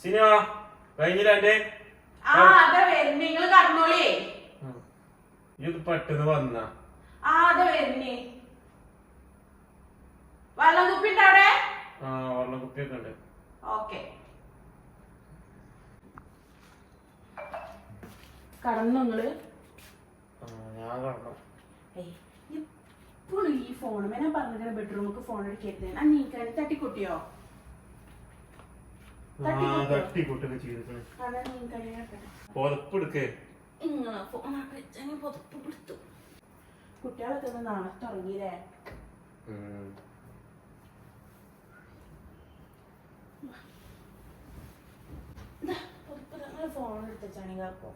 Cinema കഴിഞ്ഞില്ല എന്റെ ആ അതെ കടന്നോളേ ഇത് പെട്ടെന്ന് വന്ന. ആ അതെ വരുന്നേ. വെള്ളം കുപ്പിണ്ട് അവിടെ? ആ വെള്ളം കുപ്പിയൊക്കെ ഉണ്ട്. ഓക്കെ. കടന്നു നിങ്ങൾ? ആ, ഞാൻ എപ്പോഴും ഈ ഫോണുമേ ഞാൻ പറഞ്ഞ ബെഡ്റൂമിക്ക് ഫോൺ എടുക്കരുത് ആ നീക്കാൻ തട്ടിക്കുട്ടിയോ? ആ തട്ടി കൂട്ടൊക്കെ ചെയ്തിട്ടുണ്ട് പുതപ്പ് എടുക്കേ കുട്ടികളൊക്കെ ഒന്ന് നാളെ തുടങ്ങിയില്ലേ ഫോൺ നല്ല കാക്കോ.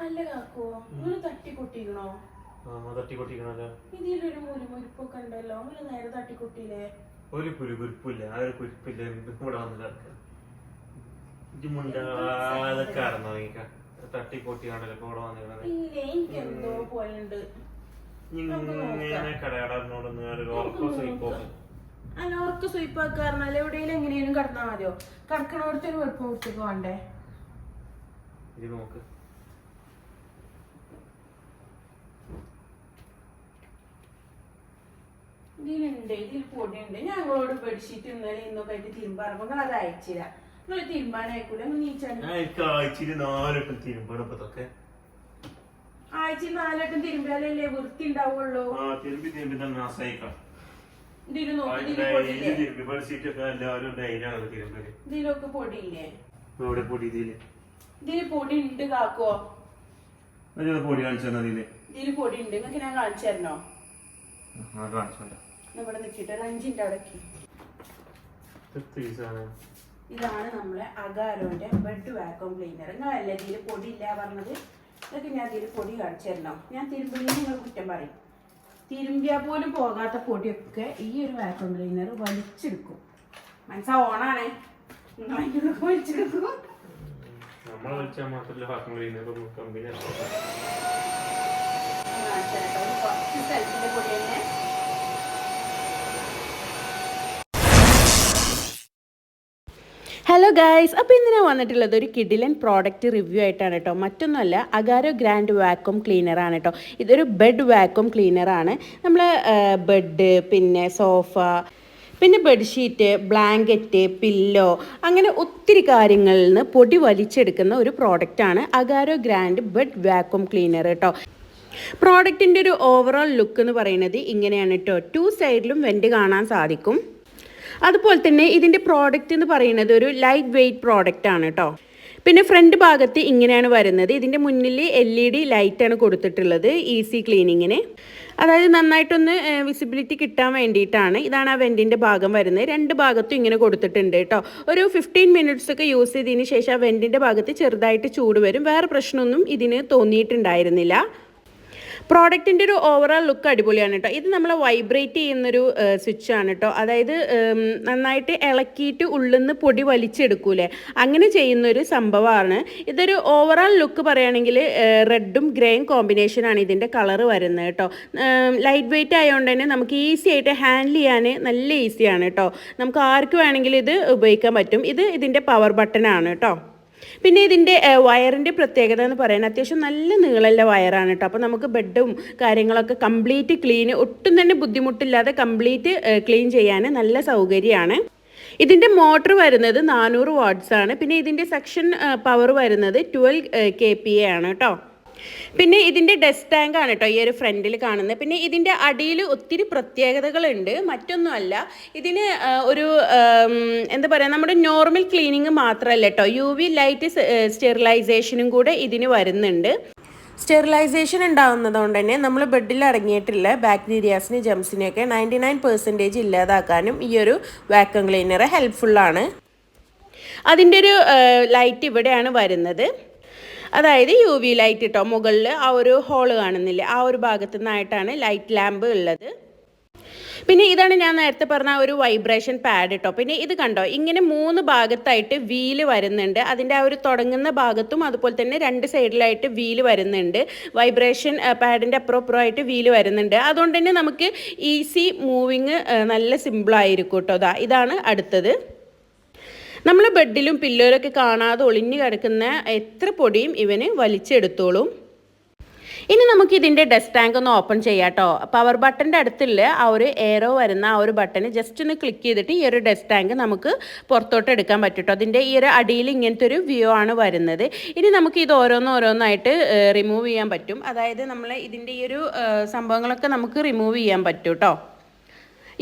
അല്ല കാക്കോ നിങ്ങൾ തട്ടിക്കൊട്ടിക്കണോ ആ തട്ടി കൊട്ടിക്കണല്ലോ. ഇതിലൊരു മുരുമുരിപ്പൊക്കെ ഉണ്ടല്ലോ നിങ്ങൾ നേരെ തട്ടിക്കൊട്ടിയില്ലേ ഒരു കുരു കുരിപ്പില്ല ആ ഒരു കുരിപ്പില്ല ഇവിടെ വന്ന് കിടക്കുക ഇത് മുണ്ടാതെ കടന്നു നോക്കിക്ക തട്ടി ഇപ്പൊ ഇവിടെ വന്നിരുന്നത്. ഇല്ല ഇങ്ങനെ കടകടന്നോടൊന്ന് ഒരു എവിടെയെങ്കിലും എങ്ങനെയും കിടന്നാൽ മതിയോ? കിടക്കണോടത്തൊരു വെളുപ്പം കൊടുത്തേക്ക് വേണ്ടേ ഇത് നോക്ക്. ഇതിലുണ്ട് ഇതിൽ പൊടിയുണ്ട്. ഞങ്ങളോട് ബെഡ്ഷീറ്റ് ഇന്നലെ ഇന്നൊക്കെ ആയിട്ട് തിരുമ്പറമ്പങ്ങൾ അത് അയച്ചില്ല. നിങ്ങൾ തിരുമ്പാനായിക്കൂല നീച്ചാൽ ഞാൻ എനിക്ക് ആഴ്ചയിൽ നാലെട്ടും തിരുമ്പണം ഇപ്പൊ ഇതൊക്കെ ആഴ്ച നാലെട്ടും തിരുമ്പാലല്ലേ വൃത്തി ഉണ്ടാവുള്ളൂ? ആ തിരുമ്പി തിരുമ്പി തന്നെ ഇതിലൊക്കെ പൊടിയില്ലേ? ഇവിടെ പൊടി ഇതിൽ? ഇതിൽ പൊടി ഉണ്ട് കാക്കോ പൊടി കാണിച്ചു തന്നതിൽ ഇതിൽ പൊടി ഉണ്ട്. നിങ്ങൾക്ക് ഞാൻ കാണിച്ചു തരണോ? ഇവിടെ നിൽക്കിട്ട് അഞ്ചിന്റെ അവിടേക്ക് ഇതാണ് നമ്മളെ അഗാരോന്റെ ബെഡ് വാക്വം ക്ലീനർ നിങ്ങളല്ല ഇതിൽ പൊടി ഇല്ല പറഞ്ഞത്? ഇതൊക്കെ ഞാൻ ഇതിൽ പൊടി കാണിച്ചു തരണം ഞാൻ തിരുമ്പലിന് നിങ്ങൾ കുറ്റം പറയും. തിരുമ്പിയാൽ പോലും പോകാത്ത പൊടിയൊക്കെ ഈ ഒരു വാക്വം ക്ലീനർ വലിച്ചെടുക്കും. മനസ്സാ ഓണാണ്. നിങ്ങൾ വലിച്ചെടുക്കും നമ്മളെ മാത്രമല്ല കമ്പനി കുറച്ച് സ്ഥലത്തിന്റെ പൊടി തന്നെ. ഹലോ ഗായ്സ് അപ്പോൾ ഇന്ന് വന്നിട്ടുള്ളത് ഒരു കിഡിലൻ പ്രോഡക്റ്റ് റിവ്യൂ ആയിട്ടാണ് കേട്ടോ മറ്റൊന്നുമല്ല അഗാരോ ഗ്രാൻഡ് വാക്വം ക്ലീനറാണ് കേട്ടോ ഇതൊരു ബെഡ് വാക്വം ക്ലീനറാണ് നമ്മൾ ബെഡ് പിന്നെ സോഫ പിന്നെ ബെഡ്ഷീറ്റ് ബ്ലാങ്കറ്റ് പില്ലോ അങ്ങനെ ഒത്തിരി കാര്യങ്ങളിൽ നിന്ന് പൊടി വലിച്ചെടുക്കുന്ന ഒരു പ്രോഡക്റ്റാണ് Agaro grand bed vacuum cleaner കേട്ടോ പ്രോഡക്റ്റിന്റെ ഒരു ഓവറോൾ ലുക്ക് എന്ന് പറയുന്നത് ഇങ്ങനെയാണ് കേട്ടോ ടു സൈഡിലും വെന്റ് കാണാൻ സാധിക്കും. അതുപോലെ തന്നെ ഇതിന്റെ പ്രോഡക്റ്റ് എന്ന് പറയുന്നത് ഒരു ലൈറ്റ് വെയ്റ്റ് പ്രോഡക്റ്റ് ആണ് കേട്ടോ പിന്നെ ഫ്രണ്ട് ഭാഗത്ത് ഇങ്ങനെയാണ് വരുന്നത്. ഇതിന്റെ മുന്നിൽ എൽ ഇ ഡി ലൈറ്റാണ് കൊടുത്തിട്ടുള്ളത് ഈസി ക്ലീനിങ്ങിന് അതായത് നന്നായിട്ടൊന്ന് വിസിബിലിറ്റി കിട്ടാൻ വേണ്ടിയിട്ടാണ് ഇതാണ് ആ വെന്റിന്റെ ഭാഗം വരുന്നത്. രണ്ട് ഭാഗത്തും ഇങ്ങനെ കൊടുത്തിട്ടുണ്ട് കേട്ടോ ഒരു ഫിഫ്റ്റീൻ മിനിറ്റ്സ് ഒക്കെ യൂസ് ചെയ്തതിന് ശേഷം ആ വെന്റിന്റെ ഭാഗത്ത് ചെറുതായിട്ട് ചൂട് വരും. വേറെ പ്രശ്നമൊന്നും ഇതിന് തോന്നിയിട്ടുണ്ടായിരുന്നില്ല. പ്രോഡക്റ്റിന്റെ ഒരു ഓവറോൾ ലുക്ക് അടിപൊളിയാണ് കേട്ടോ ഇത് നമ്മൾ വൈബ്രേറ്റ് ചെയ്യുന്നൊരു സ്വിച്ച് ആണ് കേട്ടോ അതായത് നന്നായിട്ട് ഇളക്കിയിട്ട് ഉള്ളിൽ നിന്ന് പൊടി വലിച്ചെടുക്കൂലേ? അങ്ങനെ ചെയ്യുന്നൊരു സംഭവമാണ് ഇതൊരു ഓവറോൾ ലുക്ക് പറയുകയാണെങ്കിൽ റെഡും ഗ്രേയും കോമ്പിനേഷനാണ് ഇതിന്റെ കളറ് വരുന്നത് കേട്ടോ ലൈറ്റ് വെയിറ്റ് ആയതുകൊണ്ട് തന്നെ നമുക്ക് ഈസി ആയിട്ട് ഹാൻഡിൽ ചെയ്യാൻ നല്ല ഈസിയാണ് കേട്ടോ നമുക്ക് ആർക്ക് വേണമെങ്കിലും ഇത് ഉപയോഗിക്കാൻ പറ്റും. ഇത് ഇതിന്റെ പവർ ബട്ടൺ ആണ് കേട്ടോ പിന്നെ ഇതിന്റെ വയറിന്റെ പ്രത്യേകത എന്ന് പറയുന്നത് അത്യാവശ്യം നല്ല നീളമുള്ള വയറാണ് കേട്ടോ. അപ്പോൾ നമുക്ക് ബെഡും കാര്യങ്ങളൊക്കെ കംപ്ലീറ്റ് ക്ലീൻ ഒട്ടും തന്നെ ബുദ്ധിമുട്ടില്ലാതെ കംപ്ലീറ്റ് ക്ലീൻ ചെയ്യാൻ നല്ല സൗകര്യമാണ്. ഇതിന്റെ മോട്ടർ വരുന്നത് നാനൂറ് വാട്ട്സ് ആണ്. പിന്നെ ഇതിന്റെ സെക്ഷൻ പവർ വരുന്നത് ട്വൽവ് കെ പി എ ആണ് കേട്ടോ. പിന്നെ ഇതിന്റെ ഡസ്റ്റ് ടാങ്ക് ആണ് കേട്ടോ ഈ ഒരു ഫ്രണ്ടിൽ കാണുന്നത്. പിന്നെ ഇതിന്റെ അടിയിൽ ഒത്തിരി പ്രത്യേകതകളുണ്ട്. മറ്റൊന്നുമല്ല ഇതിന് ഒരു എന്താ പറയുക നമ്മുടെ നോർമൽ ക്ലീനിങ് മാത്രമല്ല കേട്ടോ യു വി ലൈറ്റ് സ്റ്റെറിലൈസേഷനും കൂടെ ഇതിന് വരുന്നുണ്ട്. സ്റ്റെറിലൈസേഷൻ ഉണ്ടാകുന്നതുകൊണ്ട് തന്നെ നമ്മൾ ബെഡിൽ അടങ്ങിയിട്ടുള്ള ബാക്ടീരിയാസിന് ജംസിനെയൊക്കെ നയന്റി നയൻ പെർസെന്റേജ് ഇല്ലാതാക്കാനും ഈ ഒരു വാക്വം ക്ലീനർ ഹെൽപ്ഫുള്ളാണ് അതിന്റെ ഒരു ലൈറ്റ് ഇവിടെയാണ് വരുന്നത്. അതായത് യു വി ലൈറ്റ് കേട്ടോ മുകളിൽ ആ ഒരു ഹോൾ കാണുന്നില്ല ആ ഒരു ഭാഗത്തു നിന്നായിട്ടാണ് ലൈറ്റ് ലാമ്പ് ഉള്ളത്. പിന്നെ ഇതാണ് ഞാൻ നേരത്തെ പറഞ്ഞ ഒരു വൈബ്രേഷൻ പാഡ് കേട്ടോ പിന്നെ ഇത് കണ്ടോ ഇങ്ങനെ മൂന്ന് ഭാഗത്തായിട്ട് വീൽ വരുന്നുണ്ട്. അതിന്റെ ആ ഒരു തുടങ്ങുന്ന ഭാഗത്തും അതുപോലെ തന്നെ രണ്ട് സൈഡിലായിട്ട് വീൽ വരുന്നുണ്ട്. വൈബ്രേഷൻ പാഡിന്റെ അപ്രോപ്രോ ആയിട്ട് വീൽ വരുന്നുണ്ട്. അതുകൊണ്ട് തന്നെ നമുക്ക് ഈസി മൂവിങ് നല്ല സിമ്പിളായിരിക്കും കേട്ടോ ഇതാണ് അടുത്തത്. നമ്മൾ ബെഡിലും പില്ലോയിലൊക്കെ കാണാതെ ഒളിഞ്ഞു കിടക്കുന്ന എത്ര പൊടിയും ഇവന് വലിച്ചെടുത്തോളും. ഇനി നമുക്ക് ഇതിന്റെ ഡസ്റ്റ് ടാങ്ക് ഒന്ന് ഓപ്പൺ ചെയ്യാം കേട്ടോ പവർ ബട്ടന്റെ അടുത്തുള്ള ആ ഒരു എയറോ വരുന്ന ആ ഒരു ബട്ടൺ ജസ്റ്റ് ഒന്ന് ക്ലിക്ക് ചെയ്തിട്ട് ഈ ഒരു ഡസ്റ്റ് ടാങ്ക് നമുക്ക് പുറത്തോട്ട് എടുക്കാൻ പറ്റും അതിന്റെ ഈ ഒരു അടിയിൽ ഇങ്ങനത്തെ ഒരു വ്യൂ ആണ് വരുന്നത്. ഇനി നമുക്ക് ഇത് ഓരോന്ന് ഓരോന്നായിട്ട് റിമൂവ് ചെയ്യാൻ പറ്റും. അതായത് നമ്മൾ ഇതിന്റെ ഈ ഒരു സംഭവങ്ങളൊക്കെ നമുക്ക് റിമൂവ് ചെയ്യാൻ പറ്റും കേട്ടോ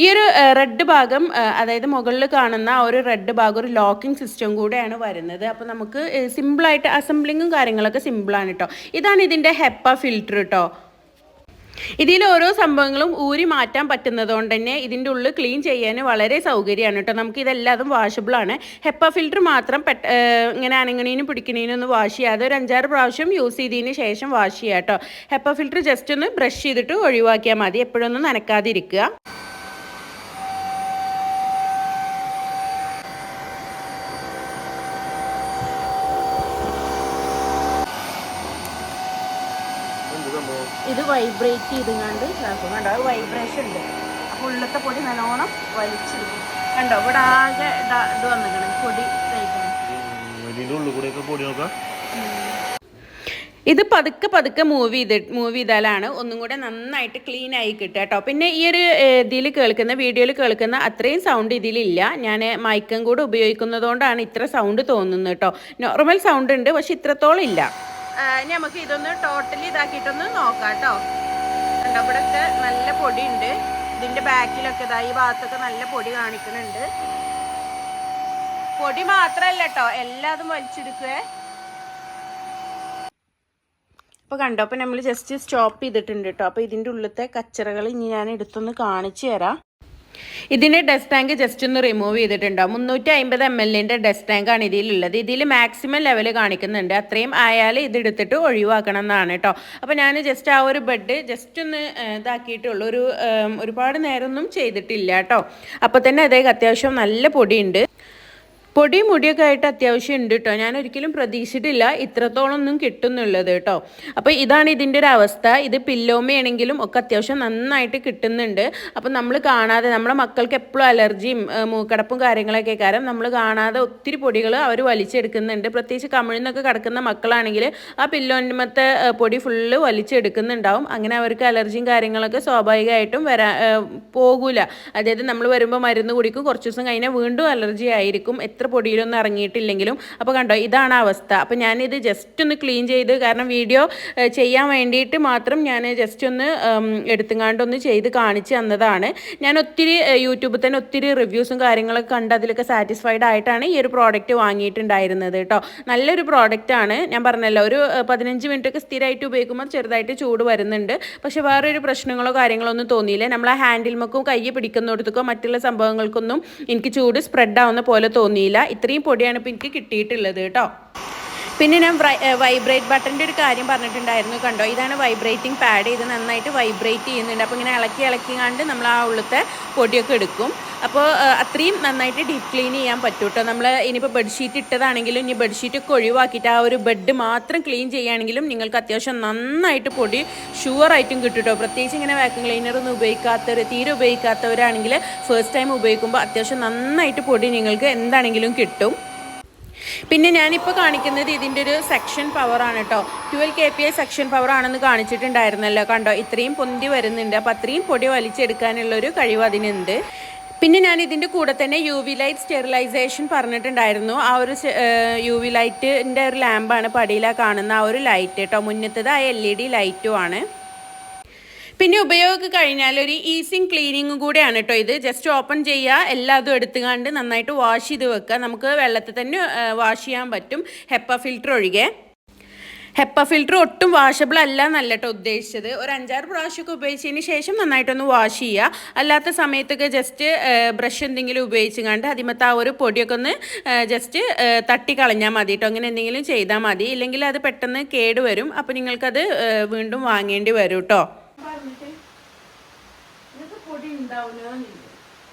ഈ ഒരു റെഡ് ഭാഗം അതായത് മുകളിൽ കാണുന്ന ആ ഒരു റെഡ് ഭാഗം ഒരു ലോക്കിംഗ് സിസ്റ്റം കൂടെയാണ് വരുന്നത്. അപ്പോൾ നമുക്ക് സിമ്പിളായിട്ട് അസംബ്ലിങ്ങും കാര്യങ്ങളൊക്കെ സിമ്പിളാണ് കേട്ടോ ഇതാണ് ഇതിന്റെ ഹെപ്പ ഫിൽറ്റർ കേട്ടോ ഇതിൽ ഓരോ സംഭവങ്ങളും ഊരി മാറ്റാൻ പറ്റുന്നത് കൊണ്ട് തന്നെ ഇതിന്റെ ഉള്ളിൽ ക്ലീൻ ചെയ്യാൻ വളരെ സൗകര്യമാണ് കേട്ടോ നമുക്ക് ഇതെല്ലാതും വാഷബിൾ ആണ്. ഹെപ്പ ഫിൽറ്റർ മാത്രം പെട്ട ഇങ്ങനെ അനങ്ങണീനും പിടിക്കണീനും ഒന്ന് വാഷ് ചെയ്യാതെ ഒരു അഞ്ചാറ് പ്രാവശ്യം യൂസ് ചെയ്തതിന് ശേഷം വാഷ് ചെയ്യാം കേട്ടോ ഹെപ്പ ഫിൽറ്റർ ജസ്റ്റ് ഒന്ന് ബ്രഷ് ചെയ്തിട്ട് ഒഴിവാക്കിയാൽ മതി. എപ്പോഴൊന്നും നനക്കാതിരിക്കുക എന്ത് സംഭവം ഇത് വൈബ്രേറ്റ് ചെയ്തുകൊണ്ട് ഇതാക്കും. കണ്ടോ? അത് വൈബ്രേഷൻ ഉണ്ട്. അപ്പോൾ ഉള്ളത്തെ പൊടി നല്ലോണം വലിച്ചെടുക്കും കണ്ടോ? ഇവിടെ ആകെ ഇതാ ഇത് വന്നിക്കണം. പൊടി ഇത് പതുക്കെ പതുക്കെ മൂവ് ചെയ്ത് മൂവ് ചെയ്താലാണ് ഒന്നും കൂടെ നന്നായിട്ട് ക്ലീൻ ആയി കിട്ടുക കേട്ടോ. പിന്നെ ഈ ഒരു ഇതിൽ കേൾക്കുന്ന വീഡിയോയിൽ കേൾക്കുന്ന അത്രയും സൗണ്ട് ഇതിലില്ല. ഞാൻ മൈക്കും കൂടെ ഉപയോഗിക്കുന്നതുകൊണ്ടാണ് ഇത്ര സൗണ്ട് തോന്നുന്നത് കേട്ടോ. നോർമൽ സൗണ്ട് ഉണ്ട് പക്ഷെ ഇത്രത്തോളം ഇല്ല. ഇനി നമുക്ക് ഇതൊന്ന് ടോട്ടലി ഇതാക്കിയിട്ടൊന്ന് നോക്കാം കേട്ടോ കണ്ടോ ഇവിടെയൊക്കെ നല്ല പൊടി ഉണ്ട് ഇതിന്റെ ബാക്കിലൊക്കെ ഇതാ ഈ ഭാഗത്തൊക്കെ നല്ല പൊടി കാണിക്കുന്നുണ്ട്. പൊടി മാത്രമല്ല കേട്ടോ എല്ലാതും വലിച്ചെടുക്കുവേ. അപ്പോൾ കണ്ടോ അപ്പോൾ നമ്മൾ ജസ്റ്റ് സ്റ്റോപ്പ് ചെയ്തിട്ടുണ്ട് കേട്ടോ അപ്പോൾ ഇതിന്റെ ഉള്ളിലത്തെ കച്ചറകൾ ഇനി ഞാൻ എടുത്തൊന്ന് കാണിച്ചു തരാം. ഇതിന്റെ ഡസ്റ്റ് ടാങ്ക് ജസ്റ്റ് ഒന്ന് റിമൂവ് ചെയ്തിട്ടുണ്ടോ. മുന്നൂറ്റി അമ്പത് എം എല്ലിന്റെ ഡസ്റ്റ് ടാങ്കാണ് ഇതിലുള്ളത്. ഇതിൽ മാക്സിമം ലെവൽ കാണിക്കുന്നുണ്ട്. അത്രയും ആയാൽ ഇതെടുത്തിട്ട് ഒഴിവാക്കണം എന്നാണ് കേട്ടോ അപ്പോൾ ഞാൻ ജസ്റ്റ് ആ ഒരു ബെഡ് ജസ്റ്റ് ഒന്ന് ഇതാക്കിയിട്ടുള്ളൂ. ഒരു ഒരുപാട് നേരമൊന്നും ചെയ്തിട്ടില്ല കേട്ടോ അപ്പോൾ തന്നെ അതേ അത്യാവശ്യം നല്ല പൊടിയുണ്ട്. പൊടി മുടിയൊക്കെ ആയിട്ട് അത്യാവശ്യം ഉണ്ട് കേട്ടോ ഞാൻ ഒരിക്കലും പ്രതീക്ഷിച്ചിട്ടില്ല ഇത്രത്തോളം ഒന്നും കിട്ടുന്നുള്ളത് കേട്ടോ അപ്പോൾ ഇതാണ് ഇതിന്റെ ഒരു അവസ്ഥ. ഇത് പില്ലോമയാണെങ്കിലും ഒക്കെ അത്യാവശ്യം നന്നായിട്ട് കിട്ടുന്നുണ്ട്. അപ്പോൾ നമ്മൾ കാണാതെ നമ്മുടെ മക്കൾക്ക് എപ്പോഴും അലർജിയും മൂക്കടപ്പും കാര്യങ്ങളൊക്കെ കാരണം നമ്മൾ കാണാതെ ഒത്തിരി പൊടികൾ അവർ വലിച്ചെടുക്കുന്നുണ്ട്. പ്രത്യേകിച്ച് കമിഴ്ന്നൊക്കെ കിടക്കുന്ന മക്കളാണെങ്കിൽ ആ പില്ലോന്മത്തെ പൊടി ഫുള്ള് വലിച്ചെടുക്കുന്നുണ്ടാവും. അങ്ങനെ അവർക്ക് അലർജിയും കാര്യങ്ങളൊക്കെ സ്വാഭാവികമായിട്ടും വരാ പോകൂല. അതായത് നമ്മൾ വരുമ്പോൾ മരുന്ന് കുടിക്കും കുറച്ച് ദിവസം കഴിഞ്ഞാൽ വീണ്ടും അലർജി ആയിരിക്കും എത്ര പൊടിയിലൊന്നും ഇറങ്ങിയിട്ടില്ലെങ്കിലും. അപ്പോൾ കണ്ടോ ഇതാണ് അവസ്ഥ. അപ്പോൾ ഞാനിത് ജസ്റ്റ് ഒന്ന് ക്ലീൻ ചെയ്ത് കാരണം വീഡിയോ ചെയ്യാൻ വേണ്ടിയിട്ട് മാത്രം ഞാൻ ജസ്റ്റ് ഒന്ന് എടുത്തുങ്ങാണ്ടൊന്ന് ചെയ്ത് കാണിച്ച് തന്നതാണ്. ഞാൻ ഒത്തിരി യൂട്യൂബിൽ തന്നെ ഒത്തിരി റിവ്യൂസും കാര്യങ്ങളൊക്കെ കണ്ട് അതിലൊക്കെ സാറ്റിസ്ഫൈഡ് ആയിട്ടാണ് ഈ ഒരു പ്രോഡക്റ്റ് വാങ്ങിയിട്ടുണ്ടായിരുന്നത് കേട്ടോ. നല്ലൊരു പ്രോഡക്റ്റ് ആണ്. ഞാൻ പറഞ്ഞല്ലോ ഒരു പതിനഞ്ച് മിനിറ്റൊക്കെ സ്ഥിരമായിട്ട് ഉപയോഗിക്കുമ്പോൾ ചെറുതായിട്ട് ചൂട് വരുന്നുണ്ട്. പക്ഷെ വേറൊരു പ്രശ്നങ്ങളോ കാര്യങ്ങളോ ഒന്നും തോന്നിയില്ല. നമ്മൾ ഹാൻഡിൽമക്കും കൈ പിടിക്കുന്നിടത്തേക്കോ മറ്റുള്ള സംഭവങ്ങൾക്കൊന്നും എനിക്ക് ചൂട് സ്പ്രെഡ് ആവുന്ന പോലെ തോന്നിയില്ല. ഇത്രയും പൊടിയാണ് ഇപ്പോൾ എനിക്ക് കിട്ടിയിട്ടുള്ളത് കേട്ടോ. പിന്നെ ഞാൻ വൈബ്രേറ്റ് ബട്ടന്റെ ഒരു കാര്യം പറഞ്ഞിട്ടുണ്ടായിരുന്നു കണ്ടോ? ഇതാണ് വൈബ്രേറ്റിംഗ് പാഡ് ഇത് നന്നായിട്ട് വൈബ്രേറ്റ് ചെയ്യുന്നുണ്ട്. അപ്പോൾ ഇങ്ങനെ ഇളക്കി ഇളക്കി കണ്ട് നമ്മൾ ആ ഉള്ളത്തെ പൊടിയൊക്കെ എടുക്കും. അപ്പോൾ അത്രയും നന്നായിട്ട് ഡീപ്പ് ക്ലീൻ ചെയ്യാൻ പറ്റും കേട്ടോ നമ്മൾ ഇനിയിപ്പോൾ ബെഡ്ഷീറ്റ് ഇട്ടതാണെങ്കിലും ഇനി ബെഡ്ഷീറ്റ് ഒക്കെ ഒഴിവാക്കിയിട്ട് ആ ഒരു ബെഡ് മാത്രം ക്ലീൻ ചെയ്യുകയാണെങ്കിലും നിങ്ങൾക്ക് അത്യാവശ്യം നന്നായിട്ട് പൊടി ഷുവറായിട്ടും കിട്ടും കേട്ടോ പ്രത്യേകിച്ച് ഇങ്ങനെ വാക്യൂം ക്ലീനർ ഒന്നും ഉപയോഗിക്കാത്തവർ തീരെ ഉപയോഗിക്കാത്തവരാണെങ്കിൽ ഫസ്റ്റ് ടൈം ഉപയോഗിക്കുമ്പോൾ അത്യാവശ്യം നന്നായിട്ട് പൊടി നിങ്ങൾക്ക് എന്താണെങ്കിലും കിട്ടും. പിന്നെ ഞാനിപ്പോൾ കാണിക്കുന്നത് ഇതിന്റെ ഒരു സെക്ഷൻ പവറാണ് കേട്ടോ twelve K P I section പവറാണെന്ന് കാണിച്ചിട്ടുണ്ടായിരുന്നല്ലോ. കണ്ടോ? ഇത്രയും പൊന്തി വരുന്നുണ്ട്. അപ്പോൾ അത്രയും പൊടി വലിച്ചെടുക്കാനുള്ളൊരു കഴിവ് അതിനുണ്ട്. പിന്നെ ഞാൻ ഇതിന്റെ കൂടെ തന്നെ യു വി ലൈറ്റ് സ്റ്റെറിലൈസേഷൻ പറഞ്ഞിട്ടുണ്ടായിരുന്നു. ആ ഒരു യു വി ലൈറ്റിന്റെ ഒരു ലാമ്പാണ് പടിയിലാണ് കാണുന്ന ആ ഒരു ലൈറ്റ് കേട്ടോ മുന്നത്തത് ആ എൽ ഇ ഡി ലൈറ്റും ആണ്. പിന്നെ ഉപയോഗം കഴിഞ്ഞാൽ ഒരു ഈസിങ് ക്ലീനിങ്ങും കൂടെയാണ് കേട്ടോ ഇത്. ജസ്റ്റ് ഓപ്പൺ ചെയ്യുക എല്ലാതും എടുത്തുകൊണ്ട് നന്നായിട്ട് വാഷ് ചെയ്ത് വെക്കുക. നമുക്ക് വെള്ളത്തിൽ തന്നെ വാഷ് ചെയ്യാൻ പറ്റും. ഹെപ്പ ഫിൽറ്റർ ഒഴികെ. ഹെപ്പ ഫിൽറ്റർ ഒട്ടും വാഷബിൾ അല്ല എന്നല്ല കേട്ടോ ഉദ്ദേശിച്ചത്. ഒരു അഞ്ചാറ് പ്രാവശ്യമൊക്കെ ഉപയോഗിച്ചതിന് ശേഷം നന്നായിട്ടൊന്ന് വാഷ് ചെയ്യുക. അല്ലാത്ത സമയത്തൊക്കെ ജസ്റ്റ് ബ്രഷ് എന്തെങ്കിലും ഉപയോഗിച്ച് കണ്ട് അതിമത്തെ ആ ഒരു പൊടിയൊക്കെ ഒന്ന് ജസ്റ്റ് തട്ടി കളഞ്ഞാൽ മതി കേട്ടോ അങ്ങനെ എന്തെങ്കിലും ചെയ്താൽ മതി. ഇല്ലെങ്കിൽ അത് പെട്ടെന്ന് കേട് വരും. അപ്പോൾ നിങ്ങൾക്കത് വീണ്ടും വാങ്ങേണ്ടി വരും കേട്ടോ പൊടി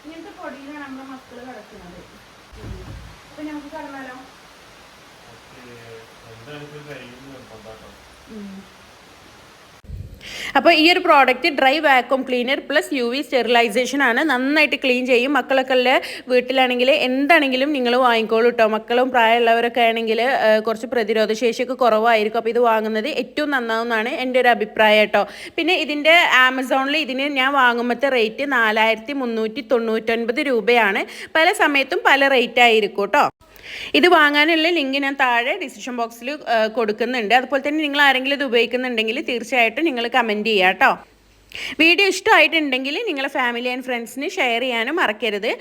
ഇങ്ങനത്തെ പൊടിയിലാണ് നമ്മുടെ മക്കൾ കിടക്കുന്നത്. അപ്പൊ നമുക്ക് കടന്നാലോ അപ്പോൾ ഈ ഒരു product dry vacuum cleaner plus U V sterilisation ആണ് നന്നായിട്ട് ക്ലീൻ ചെയ്യും. മക്കളൊക്കെ വീട്ടിലാണെങ്കിൽ എന്താണെങ്കിലും നിങ്ങൾ വാങ്ങിക്കോളൂ കേട്ടോ മക്കളും പ്രായമുള്ളവരൊക്കെ ആണെങ്കിൽ കുറച്ച് പ്രതിരോധ ശേഷിയൊക്കെ കുറവായിരിക്കും. അപ്പോൾ ഇത് വാങ്ങുന്നത് ഏറ്റവും നന്നാവുന്നതാണ് എന്റെ ഒരു അഭിപ്രായം കേട്ടോ പിന്നെ ഇതിന്റെ ആമസോണിൽ ഇതിന് ഞാൻ വാങ്ങുമ്പോഴത്തെ റേറ്റ് നാലായിരത്തി മുന്നൂറ്റി തൊണ്ണൂറ്റൊൻപത് രൂപയാണ്. പല സമയത്തും പല റേറ്റ് ആയിരിക്കും കേട്ടോ ഇത് വാങ്ങാനുള്ള ലിങ്ക് ഞാൻ താഴെ ഡിസിഷൻ ബോക്സിൽ കൊടുക്കുന്നുണ്ട്. അതുപോലെ തന്നെ നിങ്ങൾ ആരെങ്കിലും ഇത് ഉപയോഗിക്കുന്നുണ്ടെങ്കിൽ തീർച്ചയായിട്ടും നിങ്ങൾ കമന്റ് ചെയ്യുക കേട്ടോ. വീഡിയോ ഇഷ്ടമായിട്ടുണ്ടെങ്കിൽ നിങ്ങളെ ഫാമിലി ആൻഡ് ഫ്രണ്ട്സിന് ഷെയർ ചെയ്യാനും മറക്കരുത്.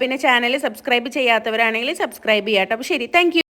പിന്നെ ചാനൽ സബ്സ്ക്രൈബ് ചെയ്യാത്തവരാണെങ്കിൽ സബ്സ്ക്രൈബ് ചെയ്യാം കേട്ടോ. അപ്പോൾ ശരി താങ്ക്